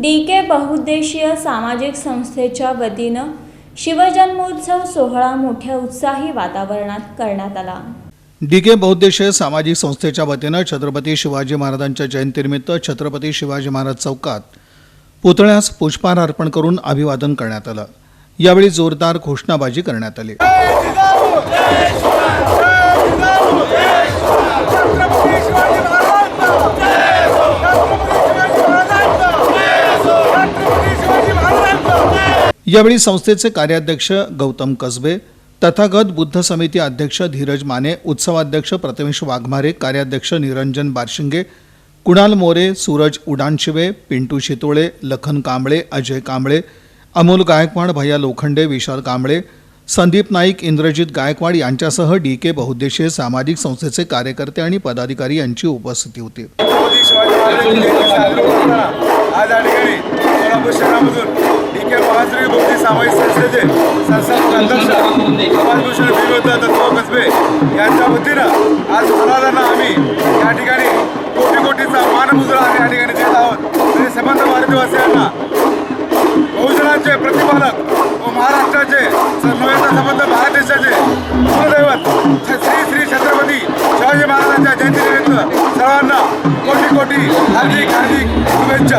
D के बहुउद्देशीय सामाजिक संस्थेच्या वतीनं शिवजन्मोत्सव सोहळा मोठ्या उत्साही वातावरणात करण्यात आला. डी के बहुद्देशीय सामाजिक संस्थेच्या वतीनं छत्रपती शिवाजी महाराजांच्या जयंतीनिमित्त छत्रपती शिवाजी महाराज चौकात पुतळ्यास पुष्पहार अर्पण करून अभिवादन करण्यात आलं. यावेळी जोरदार घोषणाबाजी करण्यात आली. यावेळी संस्थेचे कार्याध्यक्ष गौतम कसबे तथागत बुद्ध समिती अध्यक्ष धीरज माने उत्सवाध्यक्ष प्रथमेश वाघमारे कार्याध्यक्ष निरंजन बारशिंगे कुणाल मोरे सूरज उडाणशिवे पिंटू शितोळे लखन कांबळे अजय कांबळे अमोल गायकवाड भैया लोखंडे विशाल कांबळे संदीप नाईक इंद्रजित गायकवाड यांच्यासह डी के बहुद्देशीय सामाजिक संस्थेचे कार्यकर्ते आणि पदाधिकारी यांची उपस्थिती होती. सामाजिक संस्थेचे संस्थापक अध्यक्ष समाजभूषण विनोद दत्तभाऊ कसबे यांच्या वतीनं आज महाराजांना आम्ही या ठिकाणी कोटी कोटीचा मानमुद्रा आम्ही या ठिकाणी देत आहोत. आणि समस्त भारतवासियांना बहुजनांचे प्रतिपालक व महाराष्ट्राचे नव्याचा संबंध भारत देशाचे कुलदैवत श्री श्री छत्रपती शिवाजी महाराजांच्या जयंतीनिमित्त सर्वांना कोटी कोटी हार्दिक हार्दिक शुभेच्छा.